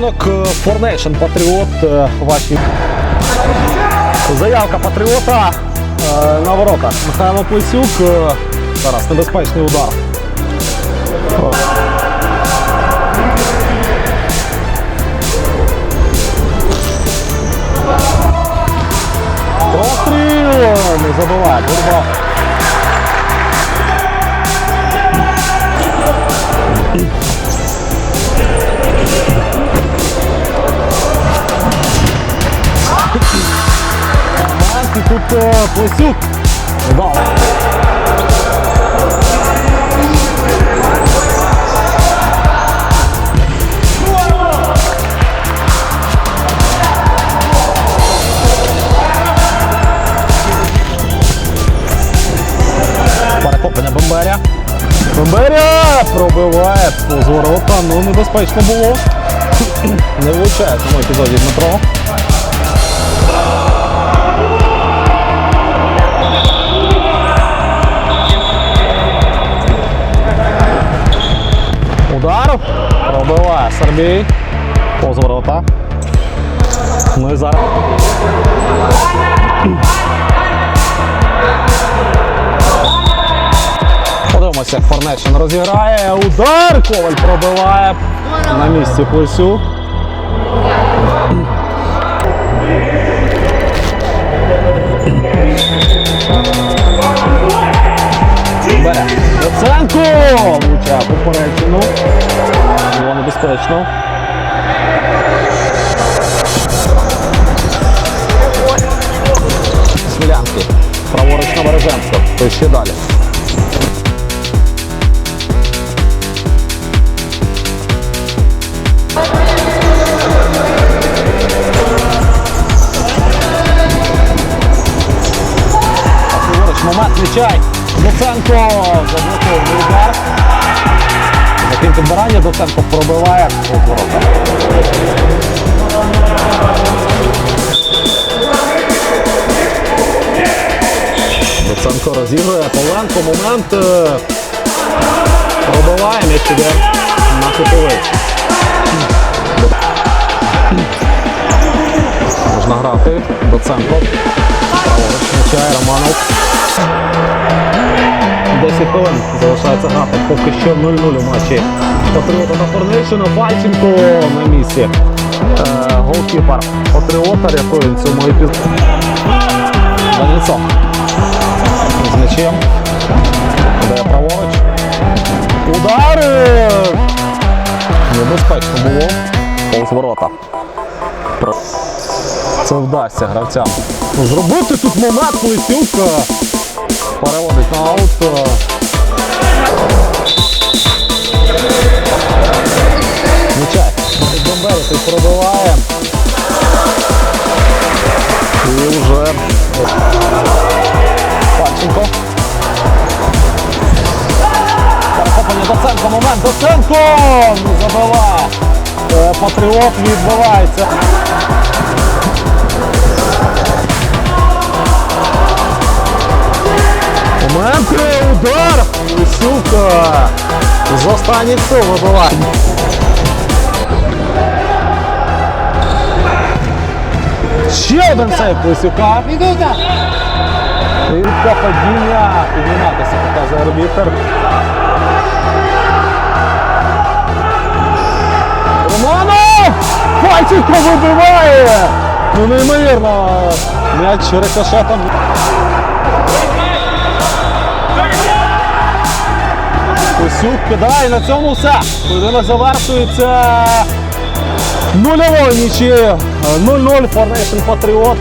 Поєдинок Formation Патріот. е, Ваші заявка Патріота е, на ворота. Михайло Плесюк. е, Зараз небезпечний удар. Простріл! Не забуває. Плесюк. Вдало. Перехоплення Бомберя. Бомберя пробиває повз ворота. Ну, небезпечно було. Не влучає в цьому епізоді Дмитро. Удар. Пробиває Сербій. Повз ворота. Ну і зараз. Подивимося, як Форнешин розіграє. Удар! Коваль пробиває. На місці Плесюк. Бере. Доценко! Влучає попереджено. Було небезпечно. Смілянки. Праворуч на Береженську. То ще далі. Момент Нечай. Доценко заблокований удар. Таким підбирання Доценко пробиває ворота. Доценко розігрує. Павленко момент. е, Пробиває м'яч іде на кутовий. Можна грати. Доценко. Праворуч Нечай, Романов. 10 хвилин залишається грати. Поки що 0-0 у матчі. Патріота та Форнейшена. Пальченко на місці. Е, голкіпер Патріота рятує в цьому епізоді. Даніцов. З м'ячем. Де праворуч. Удар! Небезпечно було. Повз ворота. Про- Це вдасться гравцям. Зробити тут момент Лисюк. Переводить на аут. Нечай. Бомбері тут пробиває. І вже Панченко. Перехоплення Доценко. Момент. Доценко! Забиває. Е, Патріот відбивається. Лисюка! З останніх сил вибиває. Ще один сейв Лисюка. Минута! Рідка падіння. Підніматися показує арбітр. Романов! Пальченко вибиває! Ну неймовірно. М'яч рикошетом. Косюк кидає, на цьому все. Поєдинок завершується нульовою нічією. 0-0 Formation Patriot.